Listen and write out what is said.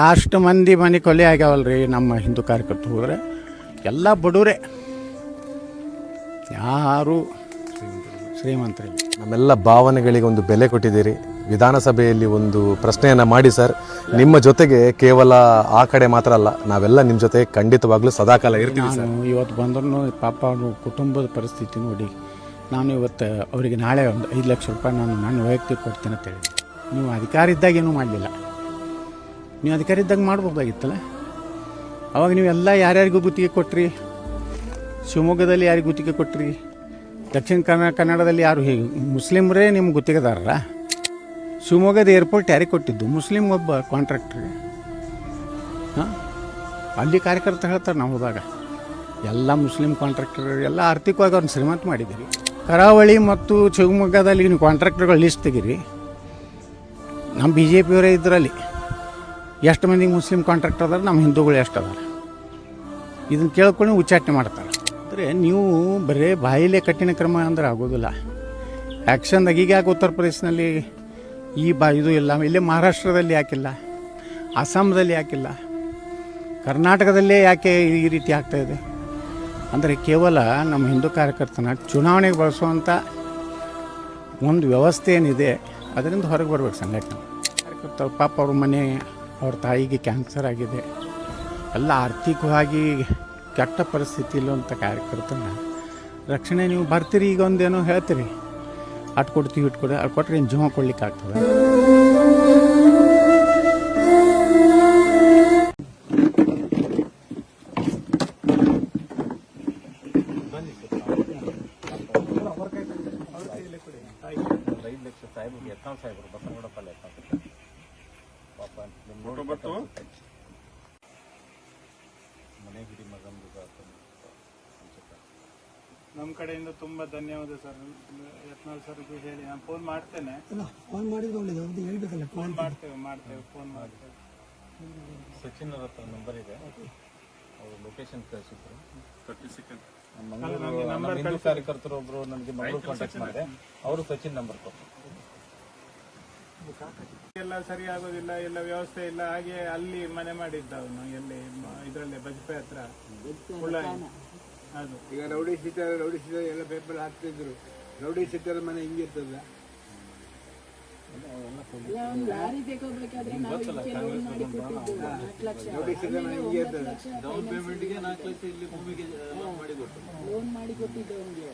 ಎಷ್ಟು ಮಂದಿ ಮನೆ ಕೊಲೆ ಆಗ್ಯಾವಲ್ರಿ ನಮ್ಮ ಹಿಂದೂ ಕಾರ್ಯಕರ್ತರು ಹೋದ್ರೆ. ಎಲ್ಲ ಬಡವರೇ ಯಾರು ಶ್ರೀಮಂತರಿಲ್ಲ ನಮ್ಮೆಲ್ಲ ಭಾವನೆಗಳಿಗೆ ಒಂದು ಬೆಲೆ ಕೊಟ್ಟಿದ್ದೀರಿ. ವಿಧಾನಸಭೆಯಲ್ಲಿ ಒಂದು ಪ್ರಶ್ನೆಯನ್ನು ಮಾಡಿ ಸರ್. ನಿಮ್ಮ ಜೊತೆಗೆ ಕೇವಲ ಆ ಕಡೆ ಮಾತ್ರ ಅಲ್ಲ ನಾವೆಲ್ಲ ನಿಮ್ಮ ಜೊತೆ ಖಂಡಿತವಾಗ್ಲೂ ಸದಾಕಾಲ ಇರ್ತೀವಿ ಸರ್. ನಾನು ಇವತ್ತು ಬಂದ್ರೂ ಪಾಪ ಅವ್ರ ಕುಟುಂಬದ ಪರಿಸ್ಥಿತಿ ನೋಡಿ ನಾನು ಇವತ್ತು ಅವರಿಗೆ ನಾಳೆ ಒಂದು ಐದು ಲಕ್ಷ ರೂಪಾಯಿ ನಾನು ನಾನು ವೈಯಕ್ತಿಕ ಕೊಡ್ತೇನೆ ಅಂತ ಹೇಳಿ ನೀವು ಅಧಿಕಾರ ಇದ್ದಾಗ ಏನೂ ಮಾಡಲಿಲ್ಲ. ನೀವು ಅಧಿಕಾರ ಇದ್ದಂಗೆ ಮಾಡ್ಬೋದಾಗಿತ್ತಲ್ಲ? ಅವಾಗ ನೀವೆಲ್ಲ ಯಾರ್ಯಾರಿಗೂ ಗುತ್ತಿಗೆ ಕೊಟ್ರಿ? ಶಿವಮೊಗ್ಗದಲ್ಲಿ ಯಾರಿಗೆ ಗುತ್ತಿಗೆ ಕೊಟ್ರಿ? ದಕ್ಷಿಣ ಕನ್ನಡ, ಕನ್ನಡದಲ್ಲಿ ಯಾರು ಹೇಗೆ? ಮುಸ್ಲಿಮ್ರೇ ನಿಮ್ಮ ಗುತ್ತಿಗೆದಾರರ? ಶಿವಮೊಗ್ಗದ ಏರ್ಪೋರ್ಟ್ ಯಾರಿಗೆ ಕೊಟ್ಟಿದ್ದು? ಮುಸ್ಲಿಂ ಒಬ್ಬ ಕಾಂಟ್ರಾಕ್ಟ್ರಿಗೆ ಹಾಂ? ಅಲ್ಲಿ ಕಾರ್ಯಕರ್ತ ಹೇಳ್ತಾರೆ ನಾವು ಹೋದಾಗ. ಎಲ್ಲ ಮುಸ್ಲಿಂ ಕಾಂಟ್ರಾಕ್ಟರ್ ಎಲ್ಲ ಆರ್ಥಿಕವಾಗಿ ಅವ್ರನ್ನ ಶ್ರೀಮಂತ ಮಾಡಿದ್ದೀರಿ. ಕರಾವಳಿ ಮತ್ತು ಶಿವಮೊಗ್ಗದಲ್ಲಿ ನೀವು ಕಾಂಟ್ರಾಕ್ಟರ್ಗಳ ಲಿಸ್ಟ್ ತೆಗೀರಿ. ನಮ್ಮ ಬಿ ಜೆ ಪಿಯವರೇ ಇದ್ರಲ್ಲಿ. ಎಷ್ಟು ಮಂದಿಗೆ ಮುಸ್ಲಿಂ ಕಾಂಟ್ರಾಕ್ಟ್ ಅದಾರೆ, ನಮ್ಮ ಹಿಂದೂಗಳು ಎಷ್ಟು ಅದಾರೆ? ಇದನ್ನು ಕೇಳ್ಕೊಂಡು ಉಚ್ಚಾಟನೆ ಮಾಡ್ತಾರೆ. ಅಂದರೆ ನೀವು ಬರೀ ಬಾಯಿಲೆ ಕಠಿಣ ಕ್ರಮ ಅಂದ್ರೆ ಆಗೋದಿಲ್ಲ. ಆ್ಯಕ್ಷನ್ದಾಗ ಈಗ ಯಾಕೆ ಉತ್ತರ ಪ್ರದೇಶದಲ್ಲಿ. ಈ ಬಾ, ಇದು ಇಲ್ಲ. ಇಲ್ಲೇ ಮಹಾರಾಷ್ಟ್ರದಲ್ಲಿ ಯಾಕಿಲ್ಲ? ಅಸ್ಸಾಂದಲ್ಲಿ ಯಾಕಿಲ್ಲ? ಕರ್ನಾಟಕದಲ್ಲೇ ಯಾಕೆ ಈ ರೀತಿ ಆಗ್ತಾ ಇದೆ? ಅಂದರೆ ಕೇವಲ ನಮ್ಮ ಹಿಂದೂ ಕಾರ್ಯಕರ್ತನ ಚುನಾವಣೆಗೆ ಬಳಸುವಂಥ ಒಂದು ವ್ಯವಸ್ಥೆ ಏನಿದೆ ಅದರಿಂದ ಹೊರಗೆ ಬರ್ಬೇಕು ಸಂಘಟನೆ. ಕಾರ್ಯಕರ್ತರು ಪಾಪ ಅವ್ರ ಮನೆ ಅವ್ರ ತಾಯಿಗೆ ಕ್ಯಾನ್ಸರ್ ಆಗಿದೆ. ಎಲ್ಲ ಆರ್ಥಿಕವಾಗಿ ಕೆಟ್ಟ ಪರಿಸ್ಥಿತಿ ಇಲ್ಲುವಂಥ ಕಾರ್ಯಕರ್ತನ. ರಕ್ಷಣೆ ನೀವು ಬರ್ತೀರಿ, ಈಗ ಒಂದೇನೋ ಹೇಳ್ತೀರಿ. ಅಟ್ ಕೊಡ್ತೀವಿ ಇಟ್ಟು ಕೊಡಿ ಅದು ಕೊಟ್ಟರೆ ಏನು ಜೀವ ಕೊಡ್ಲಿಕ್ಕೆ ಆಗ್ತದೆ. ನಮ್ಮ ಕಡೆಯಿಂದ ತುಂಬಾ ಧನ್ಯವಾದ ಸರ್. ಯತ್ನಾಳ್ ಸರ್ಗೂ ಹೇಳಿ ನಾನು ಫೋನ್ ಮಾಡ್ತೇನೆ. ಫೋನ್ ಮಾಡಿದ್ರೆ ಒಳ್ಳೇದು ಅದು ಹೇಳ್ಬೇಕಲ್ಲ ಫೋನ್ ಮಾಡ್ತೇವೆ ಮಾಡ್ತೇವೆ ಫೋನ್ ಮಾಡ್ತೇವೆ. ಸಚಿನ್ ಅವ್ರ ಹತ್ರ ನಂಬರ್ ಇದೆ. ಅವರು ಲೊಕೇಶನ್ ಕಳಿಸಿದ್ರು. ನಮ್ಗೆ ನಂಬರ್ ಹಿಂದೂ ಕಾರ್ಯಕರ್ತರು ಒಬ್ರು ನನಗೆ ಮಂಗಳೂರು ಕಾಂಟ್ಯಾಕ್ಟ್ ಮಾಡಿದೆ. ಅವರು ಸಚಿನ್ ನಂಬರ್ ಕೊಟ್ಟರು ಎಲ್ಲ ಸರಿ ಆಗೋದಿಲ್ಲ ಎಲ್ಲ ವ್ಯವಸ್ಥೆ ಇಲ್ಲ ಹಾಗೆ ಅಲ್ಲಿ ಮನೆ ಮಾಡಿದ್ದ ಅವನು ಎಲ್ಲಿ ಇದರಲ್ಲೇ ಬಜ್ಪೆ ಹತ್ರ. ಅದು. ಈಗ ರೌಡಿ ಶೀಟರ್ ರೌಡಿ ಶೀಟರ್ ಎಲ್ಲ ಪೇಪರ್ ಹಾಕ್ತಿದ್ರು. ರೌಡಿ ಶೀಟರ್ ಮನೆ ಹಿಂಗಿರ್ತದ ಲಾರಿ ಪೇಮೆಂಟ್ಗೆ ಮಾಡಿ ನಾಲ್ಕು ಲಕ್ಷ. ಇಲ್ಲಿ ಭೂಮಿಗೆ ಹಿಂಗೆ ಇರ್ತದೆ ಲೋನ್ ಮಾಡಿ ಕೊಟ್ಟಿದ್ದೆ ಅವನಿಗೆ.